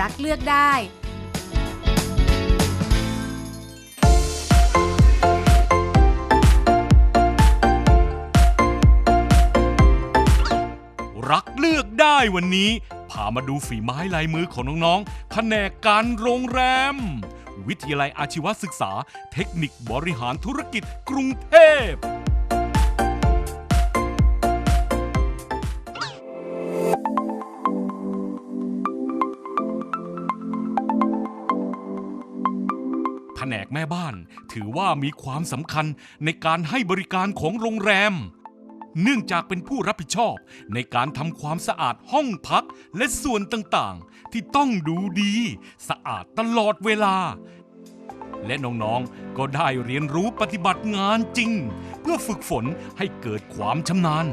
รักเลือกได้ รักเลือกได้วันนี้ พามาดูฝีไม้ลายมือของน้องๆ แผนกการโรงแรม วิทยาลัยอาชีวศึกษา เทคนิคบริหารธุรกิจกรุงเทพ ม่บ้าน ถือว่ามีความสำคัญในการให้บริการของโรงแรม เนื่องจากเป็นผู้รับผิดชอบในการทำความสะอาดห้องพักและส่วนต่างๆ ที่ต้องดูดี สะอาดตลอดเวลา และน้องๆ ก็ได้เรียนรู้ปฏิบัติงานจริง เพื่อฝึกฝนให้เกิดความชำนาญ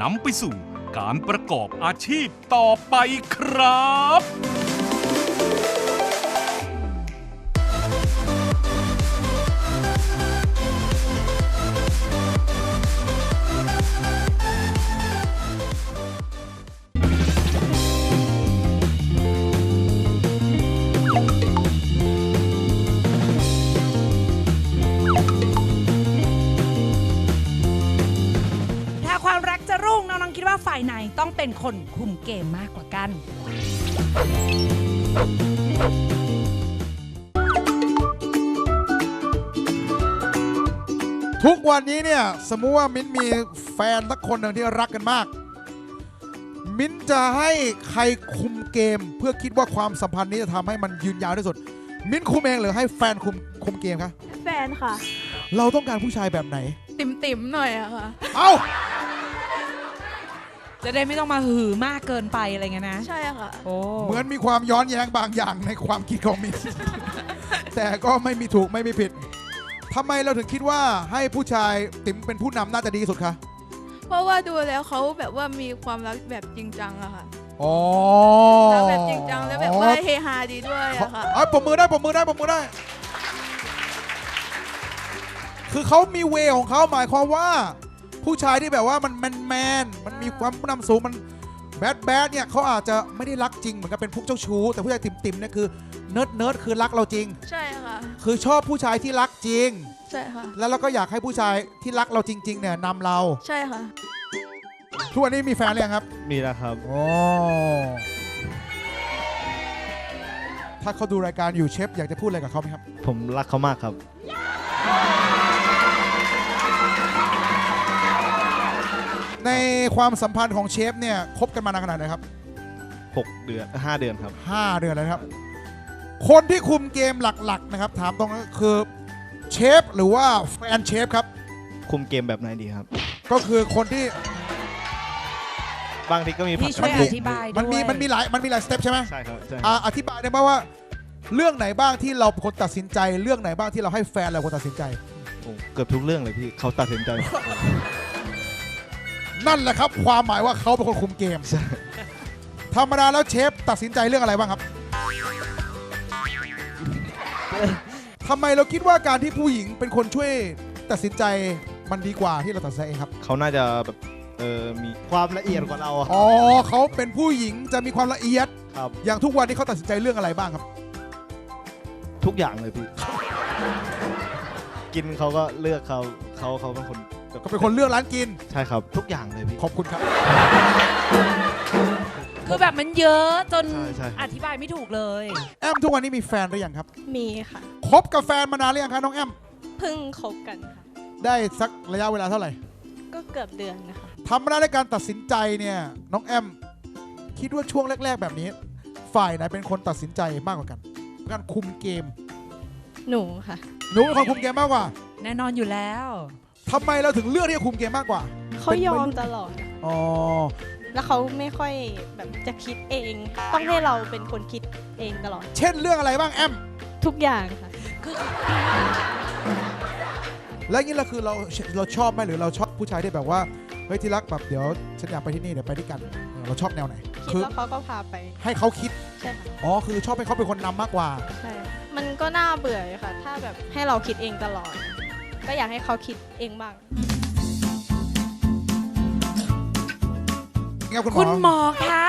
นำไปสู่การประกอบอาชีพต่อไปครับ ต้องเป็นคนคุมเกมมากกว่ากัน ทุกวันนี้เนี่ย สมมุติว่ามิ้นมีแฟนสักคนหนึ่งที่รักกันมาก มิ้นจะให้ใครคุมเกม เพื่อคิดว่าความสัมพันธ์นี้จะทำให้มันยืนยาวที่สุด มิ้นคุมเองหรือให้แฟนคุมคุมเกมคะแฟนค่ะ เราต้องการผู้ชายแบบไหน ติ่มติ่มๆหน่อยอะค่ะ เอ้า จะได้ไม่ต้องมาหือมากเกินไปอะไรเงี้ยนะ ใช่ค่ะ โอ้เหมือนมีความย้อนแย้งบางอย่างในความคิดของมิ้นแต่ก็ไม่มีถูกไม่มีผิดทำไมเราถึงคิดว่าให้ผู้ชายติ๋มเป็นผู้นำน่าจะดีที่สุดคะเพราะว่าดูแล้วเขาแบบว่ามีความรักแบบจริงจังอะค่ะอ๋อรักแบบจริงจังแล้วแบบว่าเฮฮาดีด้วยอะค่ะ เอ้ยปมมือได้ปมมือได้ปมมือได้ คือเขามีเวของเขาหมายความว่า ผู้ชายที่แบบว่ามันแมนแมนๆมันมีความผู้นำสูงมันแบดแบดเนี่ยเขาอาจจะไม่ได้รักจริงเหมือนกับเป็นพวกเจ้าชู้ แต่ผู้ชายติ่มติมๆเนี่ยคือเนิร์ดเนิร์ดคือรักเราจริง ใช่ค่ะ คือชอบผู้ชายที่รักจริง ใช่ค่ะ แล้วเราก็อยากให้ผู้ชายที่รักเราจริง ๆ เนี่ยนำเรา ใช่ค่ะ ทุกวันนี้มีแฟนหรือยังครับ มีแล้วครับ โอ้ ถ้าเขาดูรายการอยู่เชฟอยากจะพูดอะไรกับเขาไหมครับ ผมรักเขามากครับ ในความสัมพันธ์ของเชฟเนี่ยคบกันมานานขนาดไหนครับ 6 เดือน 5 เดือนครับ 5 เดือนแล้วนะครับ คนที่คุมเกมหลักๆนะครับ ถามตรงนั้นคือเชฟหรือว่าแฟนเชฟครับ คุมเกมแบบไหนดีครับ ก็คือคนที่บางทีก็มีผัพี่ดช่วยกัอนธิบายด้วยมันมีมันมีหลายมันมีหลายสเต็ปใช่ไหมใช่ครับใช่อ่าอธิบายได้ไหมว่า เรื่องไหนบ้างที่เราเป็นคนตัดสินใจ เรื่องไหนบ้างที่เราให้แฟนเราเป็นคนตัดสินใจ โอ้เกือบทุกเรื่องเลยพี่เขาตัดสินใจ นั่นแหละครับ ความหมายว่าเขาเป็นคนคุมเกมใช่ธรรมดาแล้วเชฟตัดสินใจเรื่องอะไรบ้างครับทำไมเราคิดว่าการที่ผู้หญิงเป็นคนช่วยตัดสินใจมันดีกว่าที่เราตัดสินใจเองครับ เขาน่าจะแบบเออมีความละเอียดกว่าเราอะอ๋อเขาเป็นผู้หญิงจะมีความละเอียด ครับ อย่างทุกวันนี้เขาตัดสินใจเรื่องอะไรบ้างครับ ทุกอย่างเลยพี่ กินเขาก็เลือกเขาเขาเขาเป็นคนแบบ ก็เป็นคนเลือกร้านกิน ใช่ครับ ทุกอย่างเลยพี่ ขอบคุณครับ คือแบบมันเยอะจนใช่ใช่อธิบายไม่ถูกเลย แอมทุกวันนี้มีแฟนหรือยังครับ มีค่ะ คบกับแฟนมานานหรือยังคะน้องแอม เพิ่งคบกันค่ะ ได้สักระยะเวลาเท่าไหร่ก็เกือบเดือนนะคะ ทำมาได้ในการตัดสินใจเนี่ยน้องแอม คิดว่าช่วงแรก ๆ แบบนี้ ฝ่ายไหนเป็นคนตัดสินใจมากกว่ากัน การคุมเกมหนูค่ะ หนูเป็นคนคุมเกมมากกว่า แน่นอนอยู่แล้ว ทำไมเราถึงเลือกที่จะคุมเกมมากกว่าเขายอมตลอด อ๋อแล้วเขาไม่ค่อยแบบจะคิดเอง ต้องให้เราเป็นคนคิดเองตลอด เช่นเรื่องอะไรบ้างแอม ทุกอย่างค่ะ คือแล้วอย่างนี้เราคือเราเราชอบไหมหรือเราชอบผู้ชายที่แบบว่าเฮ้ยที่รักแบบเดี๋ยวฉันอยากไปที่นี่เดี๋ยวไปด้วยกันเออเราชอบแนวไหนคิดคือแล้วเขาก็พาไป ให้เขาคิดใช่ค่ะอ๋อคือชอบให้เขาเป็นคนนำมากกว่า ใช่ มันก็น่าเบื่ออยู่ค่ะ ถ้าแบบให้เราคิดเองตลอด ก็อยากให้เขาคิดเองบ้างเงี้ยคุณหมคุณหมออคะ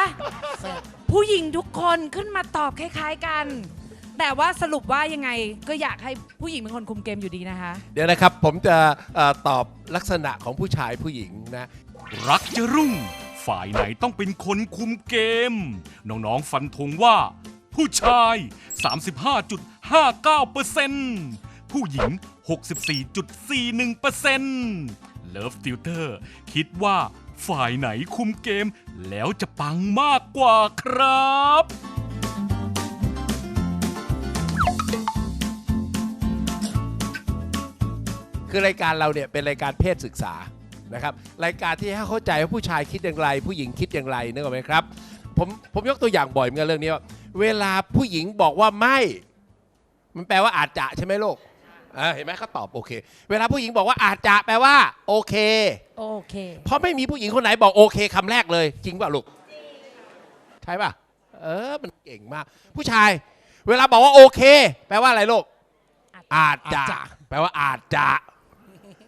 แซ่บผผู้หญิงทุกคนขึ้นมาตอบคล้าย ๆกัน แต่ว่าสรุปว่ายังไงก็อยากให้ผู้หญิงเป็นคนคุมเกมอยู่ดีนะคะ เดี๋ยวนะครับ ผมจะเออตอบลักษณะของผู้ชายผู้หญิงนะ รักจะรุ่ง ฝ่ายไหนต้องเป็นคนคุมเกม น้อง ๆ ฟันธงว่า ผู้ชาย 35.59% ผู้หญิง 64.41%เลิฟติวเตอร์คิดว่าฝ่ายไหนคุมเกม แล้วจะปังมากกว่าครับคือรายการเราเนี่ยเป็นรายการเพศศึกษานะครับรายการที่ให้เข้าใจว่าผู้ชายคิดอย่างไร ผู้หญิงคิดอย่างไรนึกออกไหมครับผมผมยกตัวอย่างบ่อยเหมือนกันเรื่องนี้ว่าเวลาผู้หญิงบอกว่าไม่ มันแปลว่าอาจจะใช่ไหมลูก อ่าเห็นไหมเขาตอบโอเค เวลาผู้หญิงบอกว่าอาจจะแปลว่า โอเค โอเค เพราะไม่มีผู้หญิงคนไหนบอกโอเคคำแรกเลย จริงป่ะลูกใช่ป่ะ เออมันเก่งมาก ผู้ชาย เวลาบอกว่าโอเค แปลว่าอะไรลูกอาจจะ แปลว่าอาจจะ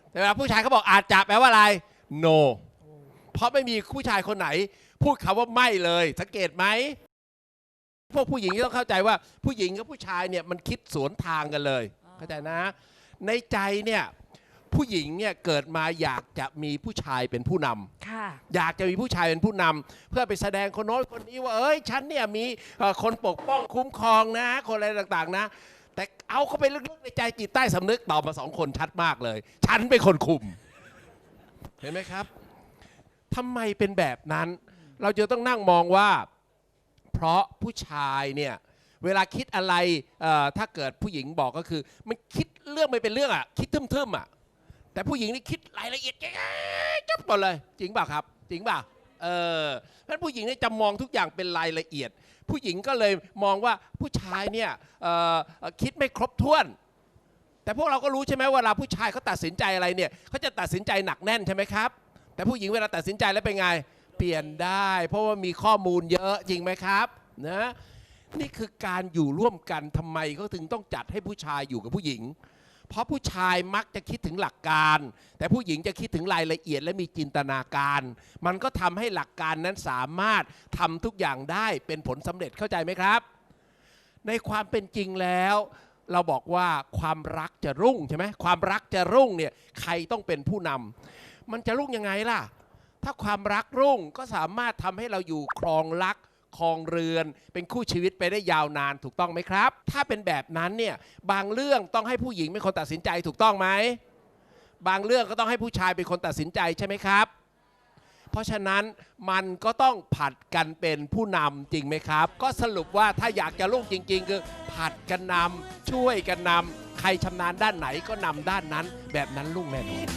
แต่เวลาผู้ชายเขาบอกอาจจะแปลว่าอะไร no เพราะไม่มีผู้ชายคนไหน พูดคำว่าไม่เลย สังเกตไหมพวกผู้หญิงต้องเข้าใจว่าผู้หญิงกับผู้ชายเนี่ยมันคิดสวนทางกันเลย เข้าใจนะ ในใจเนี่ยผู้หญิงเนี่ยเกิดมาอยากจะมีผู้ชายเป็นผู้นำค่ะอยากจะมีผู้ชายเป็นผู้นำเพื่อไปแสดงคนโน้นคนนี้ว่าเอ้ยฉันเนี่ยมีเอ่อคนปกป้องคุ้มครองนะ คนอะไรต่างๆนะ แต่เอาเข้าไปลึกๆในใจจิตใต้สำนึกตอบมาสองคนชัดมากเลย ฉันเป็นคนคุม เห็นไหมครับทำไมเป็นแบบนั้น เราจะต้องนั่งมองว่า เพราะผู้ชายเนี่ย เวลาคิดอะไรถ้าเกิดผู้หญิงบอกก็คือ มันคิดเรื่องไม่เป็นเรื่องอะคิดทึมๆอะแต่ผู้หญิงนี่คิดรายละเอียดจับหมดเลย จริงเปล่าครับ จริงเปล่าเออเพราะฉะนั้นผู้หญิงเนี่ยจะมองทุกอย่างเป็นรายละเอียด ผู้หญิงก็เลยมองว่าผู้ชายเนี่ยคิดไม่ครบถ้วน แต่พวกเราก็รู้ใช่ไหมเวลาผู้ชายเขาตัดสินใจอะไรเนี่ยเขาจะตัดสินใจหนักแน่นใช่ไหมครับ แต่ผู้หญิงเวลาตัดสินใจแล้วเป็นไงเปลี่ยนได้ เพราะว่ามีข้อมูลเยอะจริงไหมครับนะ นี่คือการอยู่ร่วมกันทำไมเขาถึงต้องจัดให้ผู้ชายอยู่กับผู้หญิง เพราะผู้ชายมักจะคิดถึงหลักการ แต่ผู้หญิงจะคิดถึงรายละเอียดและมีจินตนาการ มันก็ทำให้หลักการนั้นสามารถทำทุกอย่างได้เป็นผลสำเร็จเข้าใจไหมครับ ในความเป็นจริงแล้วเราบอกว่าความรักจะรุ่งใช่ไหมความรักจะรุ่งเนี่ยใครต้องเป็นผู้นำมันจะรุ่งยังไงล่ะ ถ้าความรักรุ่งก็สามารถทำให้เราอยู่ครองรัก ครองเรือน เป็นคู่ชีวิตไปได้ยาวนานถูกต้องไหมครับ ถ้าเป็นแบบนั้นเนี่ยบางเรื่องต้องให้ผู้หญิงเป็นคนตัดสินใจถูกต้องไหมบางเรื่องก็ต้องให้ผู้ชายเป็นคนตัดสินใจใช่ไหมครับ เพราะฉะนั้นมันก็ต้องผัดกันเป็นผู้นำจริงไหมครับ ก็สรุปว่าถ้าอยากจะรุ่งจริง ๆ คือผัดกันนำช่วยกันนำใครชำนาญด้านไหนก็นำด้านนั้น แบบนั้นรุ่งแน่นอน